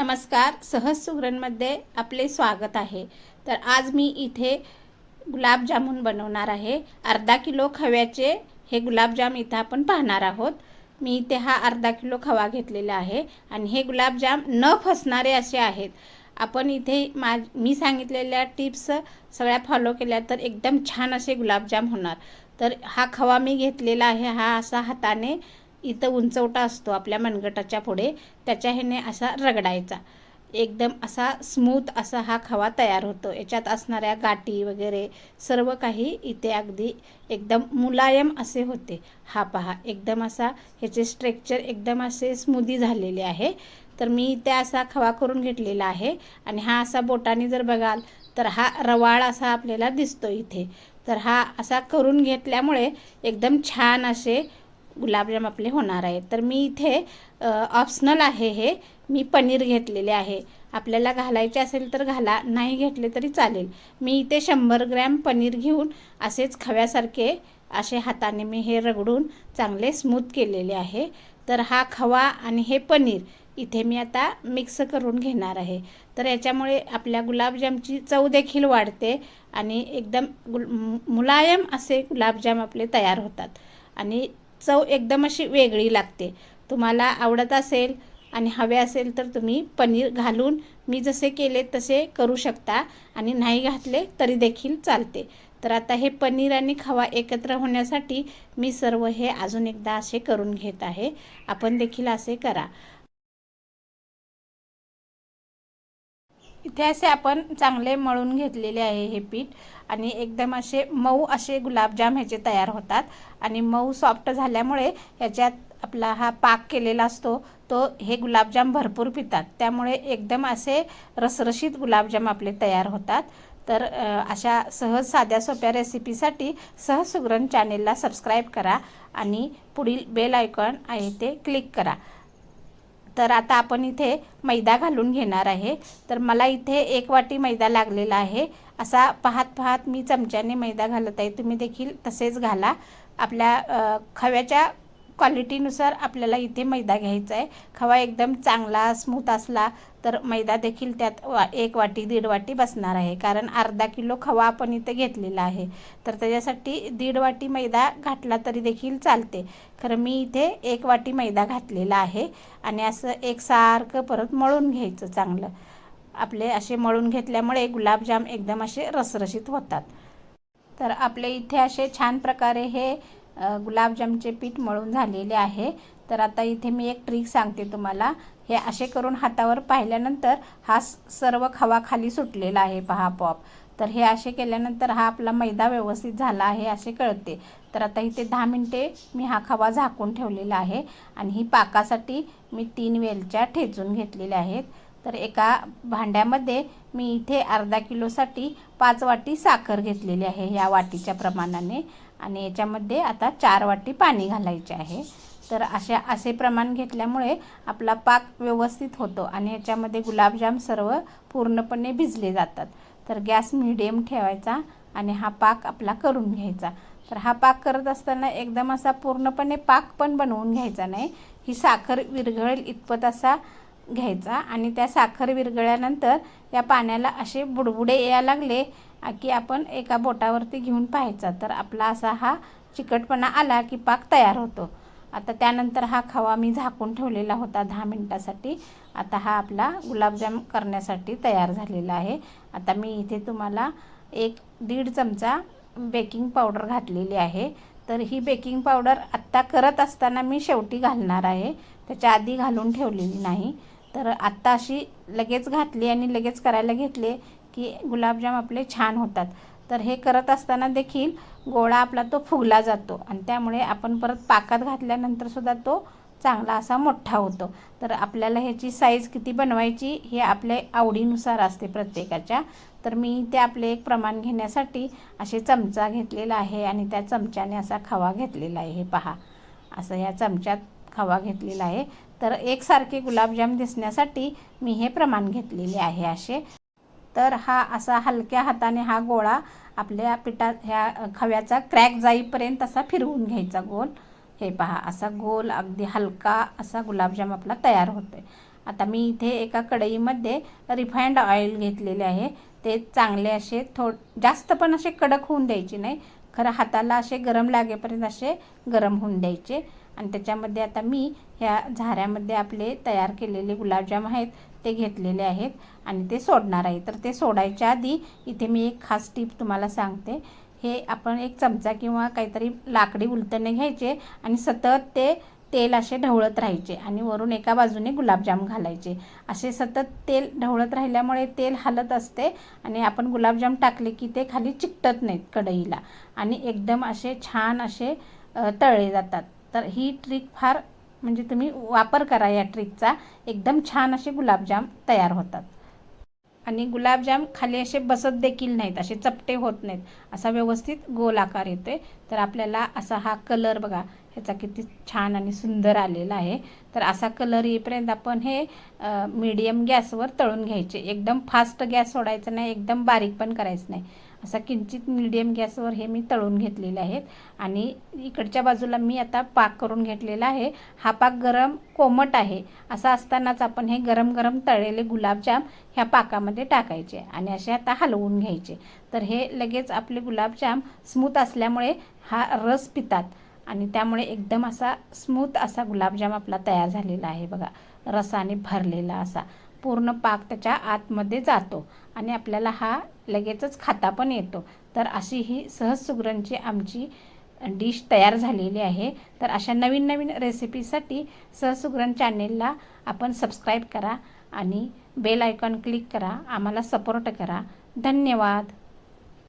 नमस्कार सहज सुगरणमध्ये आपले स्वागत आहे. तर आज मी इथे गुलाबजामुन बनवणार आहे. अर्धा किलो खव्याचे हे गुलाबजाम इथं आपण पाहणार आहोत. मी इथे हा अर्धा किलो खवा घेतलेला आहे आणि हे गुलाबजाम न फसणारे असे आहेत. आपण इथे मा मी सांगितलेल्या टिप्स सगळ्या फॉलो केल्या तर एकदम छान असे गुलाबजाम होणार. तर हा खवा मी घेतलेला आहे हा असा हाताने इथं उंचवटा असतो आपल्या मनगटाच्या पुढे त्याच्या ह्याने असा रगडायचा. एकदम असा स्मूथ असा हा खवा तयार होतो. याच्यात असणाऱ्या गाठी वगैरे सर्व काही इथे अगदी एकदम मुलायम असे होते. हा पहा एकदम असा ह्याचे स्ट्रेक्चर एकदम असे स्मूदी झालेले आहे. तर मी इथे असा खवा करून घेतलेला आहे आणि हा असा बोटाने जर बघाल तर हा रवाळ असा आपल्याला दिसतो इथे. तर हा असा करून घेतल्यामुळे एकदम छान असे गुलाबजाम आपले होणार आहे तर मी इथे ऑप्शनल आहे हे. मी पनीर घेतलेले आहे. आपल्याला घालायचे असेल तर घाला नाही घेतले तरी चालेल. मी इथे शंभर ग्रॅम पनीर घेऊन असेच खव्यासारखे असे हाताने मी हे रगडून चांगले स्मूथ केलेले आहे. तर हा खवा आणि हे पनीर इथे मी आता मिक्स करून घेणार आहे. तर याच्यामुळे आपल्या गुलाबजामची चव देखील वाढते आणि एकदम गुल मुलायम असे गुलाबजाम आपले तयार होतात. आणि चव एकदम अशी वेगळी लागते. तुम्हाला आवडत असेल आणि हवे असेल तर तुम्ही पनीर घालून मी जसे केले तसे करू शकता आणि नाही घातले तरी देखील चालते. तर आता हे पनीर आणि खवा एकत्र होण्यासाठी मी सर्व हे अजून एकदा असे करून घेत आहे. आपण देखील असे करा. इथे असे आपण चांगले मळून घेतलेले आहे हे पीठ. आणि एकदम असे मऊ असे गुलाबजाम ह्याचे तयार होतात. आणि मऊ सॉफ्ट झाल्यामुळे ह्याच्यात आपला हा पाक केलेला असतो तो हे गुलाबजाम भरपूर पितात. त्यामुळे एकदम असे रसरशीत गुलाबजाम आपले तयार होतात. तर अशा सहज साध्या सोप्या रेसिपीसाठी सहज सुगरण चॅनेलला सबस्क्राईब करा आणि पुढील बेल आयकॉन आहे ते क्लिक करा. तर आता आपण इथे मैदा घालून घेणार आहे. तर मला इथे एक वाटी मैदा लागलेला आहे. असा पाहत पाहत मी चमच्याने मैदा घालत आहे. तुम्ही देखील तसेच घाला. आपल्या खव्याच्या क्वालिटीनुसार आपल्याला इथे मैदा घ्यायचा आहे. खवा एकदम चांगला स्मूथ असला तर मैदा देखील त्यात वा एक वाटी दीड वाटी बसणार आहे. कारण अर्धा किलो खवा आपण इथे घेतलेला आहे. तर त्याच्यासाठी दीड वाटी मैदा घातला तरी देखील चालते. खरं मी इथे एक वाटी मैदा घातलेला आहे आणि असं एकसारखं परत मळून घ्यायचं चांगलं. आपले असे मळून घेतल्यामुळे गुलाबजाम एकदम असे रसरशीत होतात. तर आपले इथे असे छान प्रकारे हे गुलाबजामचे पीठ मळून झालेले आहे. तर आता इथे मी एक ट्रिक सांगते तुम्हाला. हे असे करून हातावर पाहिल्यानंतर हा सर्व खवा खाली सुटलेला आहे पहा पॉप तर हे असे केल्यानंतर हा आपला मैदा व्यवस्थित झाला आहे असे कळते. तर आता इथे दहा मिनटे मी हा खवा झाकून ठेवलेला आहे आणि ही पाकासाठी मी तीन वेलच्या ठेचून घेतलेल्या आहेत. तर एका भांड्यामध्ये मी इथे अर्धा किलोसाठी पाच वाटी साखर घेतलेली आहे या वाटीच्या प्रमाणाने. आणि याच्यामध्ये आता चार वाटी पाणी घालायचे आहे. तर अशा असे प्रमाण घेतल्यामुळे आपला पाक व्यवस्थित होतो आणि याच्यामध्ये गुलाबजाम सर्व पूर्णपणे भिजले जातात. तर गॅस मिडियम ठेवायचा आणि हा पाक आपला करून घ्यायचा. तर हा पाक करत असताना एकदम असा पूर्णपणे पाक पण बनवून घ्यायचा नाही. ही साखर विरघळेल इतपत असा घ्यायचा आणि त्या साखर विरघळल्यानंतर या पाण्याला असे बुडबुडे यायला लागले की आपण एका बोटावरती घेऊन पाहायचा. तर आपला असा हा चिकटपणा आला की पाक तयार होतो. आता त्यानंतर हा खवा मी झाकून ठेवलेला होता दहा मिनटासाठी. आता हा आपला गुलाबजाम करण्यासाठी तयार झालेला आहे. आता मी इथे तुम्हाला एक दीड चमचा बेकिंग पावडर घातलेली आहे. तर ही बेकिंग पावडर आत्ता करत असताना मी शेवटी घालणार आहे. त्याच्या आधी घालून ठेवलेली नाही. तर आत्ता अशी लगेच घातली आणि लगेच करायला घेतले की गुलाबजाम आपले छान होतात. तर हे करत असताना देखील गोळा आपला तो फुगला जातो आणि त्यामुळे आपण परत पाकात घातल्यानंतरसुद्धा तो चांगला असा मोठा होतो. तर आपल्याला ह्याची साईज किती बनवायची हे आपल्या आवडीनुसार असते प्रत्येकाच्या. तर मी ते आपले एक प्रमाण घेण्यासाठी असे चमचा घेतलेला आहे आणि त्या चमच्याने असा खवा घेतलेला आहे. हे पहा असं या चमच्यात खवा घेतलेला आहे. तर एकसारखे गुलाबजाम दिसण्यासाठी मी हे प्रमाण घेतलेले आहे असे. तर हा असा हलक्या हाताने हा गोळा आपल्या पिठात ह्या खव्याचा क्रॅक जाईपर्यंत असा फिरवून घ्यायचा गोल. हे पहा असा गोल अगदी हलका असा गुलाबजाम आपला तयार होतो आहे आता मी इथे एका कढईमध्ये रिफाईंड ऑइल घेतलेले आहे. ते चांगले असे थोड जास्त पण असे कडक होऊन द्यायचे नाही. खरं हाताला असे गरम लागेपर्यंत असे गरम होऊन द्यायचे. आणि त्याच्यामध्ये आता मी ह्या झाऱ्यामध्ये आपले तयार केलेले गुलाबजाम आहेत ते घेतलेले आहेत आणि ते सोडणार आहे. तर ते सोडायच्या आधी इथे मी एक खास टीप तुम्हाला सांगते. हे आपण एक चमचा किंवा काहीतरी लाकडी उलटणे घ्यायचे आणि सतत ते तेल असे ढवळत राहायचे आणि वरून एका बाजूने गुलाबजाम घालायचे. असे सतत तेल ढवळत राहिल्यामुळे तेल हलत असते आणि आपण गुलाबजाम टाकले की ते खाली चिकटत नाहीत कढईला आणि एकदम असे छान असे तळले जातात. तर ही ट्रिक फार म्हणजे तुम्ही वापर करा या ट्रिकचा एकदम छान असे गुलाबजाम तयार होतात. आणि गुलाबजाम खाली असे बसत देखील नाहीत असे चपटे होत नाहीत. असा व्यवस्थित गोल आकार येतोय. तर आपल्याला असा हा कलर बघा ह्याचा किती छान आणि सुंदर आलेला आहे. तर असा कलर येईपर्यंत आपण हे मीडियम गॅसवर तळून घ्यायचे. एकदम फास्ट गॅस सोडायचा नाही एकदम बारीक पण करायचं नाही. असा किंचित मिडियम गॅसवर हे मी तळून घेतलेले आहेत. आणि इकडच्या बाजूला मी आता पाक करून घेतलेला आहे. हा पाक गरम कोमट आहे. असा असतानाच आपण हे गरम गरम तळलेले गुलाबजाम ह्या पाकामध्ये टाकायचे आणि असे आता हलवून घ्यायचे. तर हे लगेच आपले गुलाबजाम स्मूथ असल्यामुळे हा रस पितात आणि त्यामुळे एकदम असा स्मूथ असा गुलाबजाम आपला तयार झालेला आहे बघा. रसाने भरलेला असा. पूर्ण पाक त्याच्या आतमध्ये जातो आणि आपल्याला हा लगेचच खाता पण येतो. तर अशी ही सहज सुगरणची आमची डिश तयार झालेली आहे. तर अशा नवीन नवीन रेसिपीसाठी सहज सुगरण चॅनेलला आपण सबस्क्राईब करा आणि बेल आयकॉन क्लिक करा. आम्हाला सपोर्ट करा. धन्यवाद.